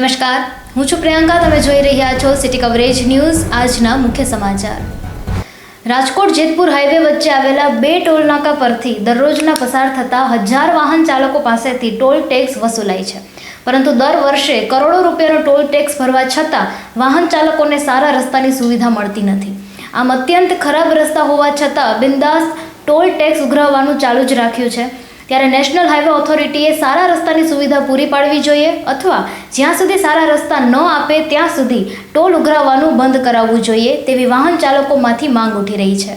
નમસ્કાર. હું છું પ્રિયંકા, તમે જોઈ રહ્યા છો સિટી કવરેજ ન્યૂઝ, આજના મુખ્ય સમાચાર. રાજકોટ જેતપુર હાઈવે વચ્ચે આવેલા બે ટોલ નાકા પરથી દરરોજના પસાર થતા હજાર વાહન ચાલકો પાસેથી ટોલ ટેક્સ વસૂલાય છે. પરંતુ દર વર્ષે કરોડો રૂપિયાનો ટોલ ટેક્સ ભરવા છતાં વાહન ચાલકોને સારા રસ્તાની સુવિધા મળતી નથી. આમ અત્યંત ખરાબ રસ્તા હોવા છતાં બિંદાસ ટોલ ટેક્સ ઉઘરાવવાનું ચાલુ જ રાખ્યું છે. ત્યારે નેશનલ હાઈવે ઓથોરિટીએ સારા રસ્તાની સુવિધા પૂરી પાડવી જોઈએ અથવા જ્યાં સુધી સારા રસ્તા ન આપે ત્યાં સુધી ટોલ ઉઘરાવવાનું બંધ કરાવવું જોઈએ તેવી વાહન ચાલકોમાંથી માંગ ઉઠી રહી છે.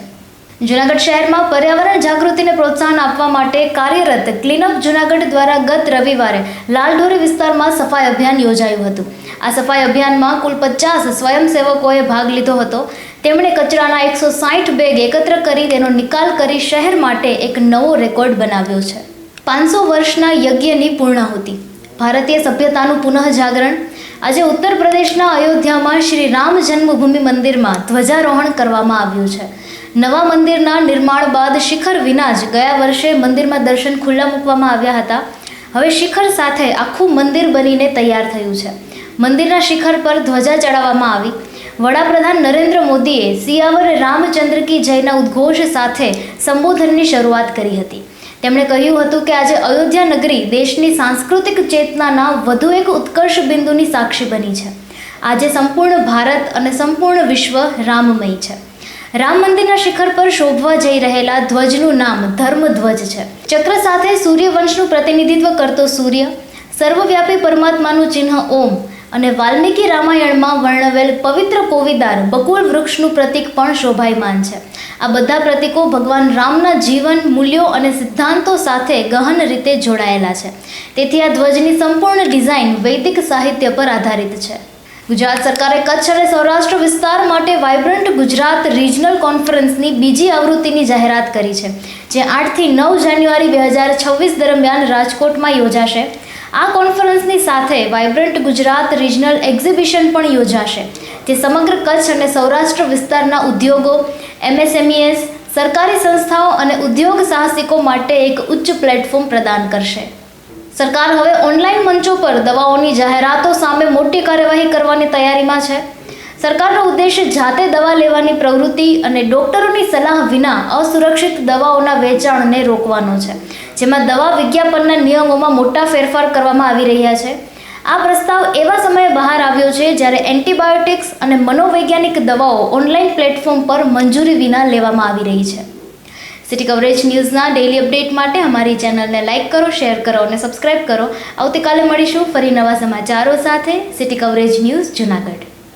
જૂનાગઢ શહેરમાં પર્યાવરણ જાગૃતિને પ્રોત્સાહન આપવા માટે કાર્યરત ક્લીનઅપ જૂનાગઢ દ્વારા ગત રવિવારે લાલઢોરી વિસ્તારમાં સફાઈ અભિયાન યોજાયું હતું. આ સફાઈ અભિયાનમાં કુલ પચાસ સ્વયંસેવકોએ ભાગ લીધો હતો. તેમણે કચરાના એકસો સાઠ બેગ એકત્ર કરી તેનો નિકાલ કરી શહેર માટે એક નવો રેકોર્ડ બનાવ્યો છે. પાંચસો વર્ષના યજ્ઞની પૂર્ણાહુતિ. ભારતીય સભ્યતાનું પુનઃજાગરણ. આજે ઉત્તર પ્રદેશના અયોધ્યામાં શ્રી રામ જન્મભૂમિ મંદિરમાં ધ્વજારોહણ કરવામાં આવ્યું છે. નવા મંદિરના નિર્માણ બાદ શિખર વિના જ ગયા વર્ષે મંદિરમાં દર્શન ખુલ્લા મૂકવામાં આવ્યા હતા. હવે શિખર સાથે આખું મંદિર બનીને તૈયાર થયું છે. મંદિરના શિખર પર ધ્વજા ચડાવવામાં આવી. વડાપ્રધાન નરેન્દ્ર મોદીએ સિયાવર રામચંદ્ર કી જયના ઉદ્ઘોષ સાથે સંબોધનની શરૂઆત કરી હતી. તેમણે કહ્યું હતું કે આજે અયોધ્યા નગરી દેશની સાંસ્કૃતિક ચેતનાના વધુ એક ઉત્કર્ષ બિંદુની સાક્ષી બની છે. આજે સંપૂર્ણ ભારત અને સંપૂર્ણ વિશ્વ રામમય છે. રામ મંદિરના શિખર પર શોભવા જઈ રહેલા ધ્વજનું નામ ધર્મધ્વજ છે. ચક્ર સાથે સૂર્યવંશનું પ્રતિનિધિત્વ કરતો સૂર્ય, સર્વવ્યાપી પરમાત્માનું ચિહ્ન ઓમ અને વાલ્મીકી રામાયણમાં વર્ણવેલ પવિત્ર કોવિદાર બકુલ વૃક્ષનું પ્રતીક પણ શોભાયમાન છે. આ બધા પ્રતીકો ભગવાન રામના જીવન, મૂલ્યો અને સિદ્ધાંતો સાથે ગહન રીતે જોડાયેલા છે. તેથી આ ધ્વજની સંપૂર્ણ ડિઝાઇન વૈદિક સાહિત્ય પર આધારિત છે. ગુજરાત સરકારે કચ્છ અને સૌરાષ્ટ્ર વિસ્તાર માટે વાઇબ્રન્ટ ગુજરાત રિજનલ કોન્ફરન્સની બીજી આવૃત્તિની જાહેરાત કરી છે, જે આઠથી નવ જાન્યુઆરી બે હજાર છવ્વીસ દરમિયાન રાજકોટમાં યોજાશે. આ કોન્ફરન્સની સાથે વાઇબ્રન્ટ ગુજરાત રિજનલ એક્ઝિબિશન પણ યોજાશે, જે સમગ્ર કચ્છ અને સૌરાષ્ટ્ર વિસ્તારના ઉદ્યોગો, એમએસએમઈએસ, સરકારી સંસ્થાઓ અને ઉદ્યોગ સાહસિકો માટે એક ઉચ્ચ પ્લેટફોર્મ પ્રદાન કરશે. સરકાર હવે ઓનલાઈન મંચો પર દવાઓની જાહેરાતો સામે મોટી કાર્યવાહી કરવાની તૈયારીમાં છે. સરકારનો ઉદ્દેશ જાતે દવા લેવાની પ્રવૃત્તિ અને ડોક્ટરોની સલાહ વિના અસુરક્ષિત દવાઓના વેચાણને રોકવાનો છે, જેમાં દવા વિજ્ઞાપનના નિયમોમાં મોટા ફેરફાર કરવામાં આવી રહ્યા છે. આ પ્રસ્તાવ એવા સમયે બહાર આવ્યો છે જ્યારે એન્ટીબાયોટિક્સ અને મનોવૈજ્ઞાનિક દવાઓ ઓનલાઈન પ્લેટફોર્મ પર મંજૂરી વિના લેવામાં આવી રહી છે. સિટી કવરેજ ન્યૂઝના ડેઇલી અપડેટ માટે અમારી ચેનલને લાઇક કરો શેર કરો અને સબસ્ક્રાઇબ કરો. આવતીકાલે મળીશું ફરી નવા સમાચારો સાથે. City coverage news Junagadh.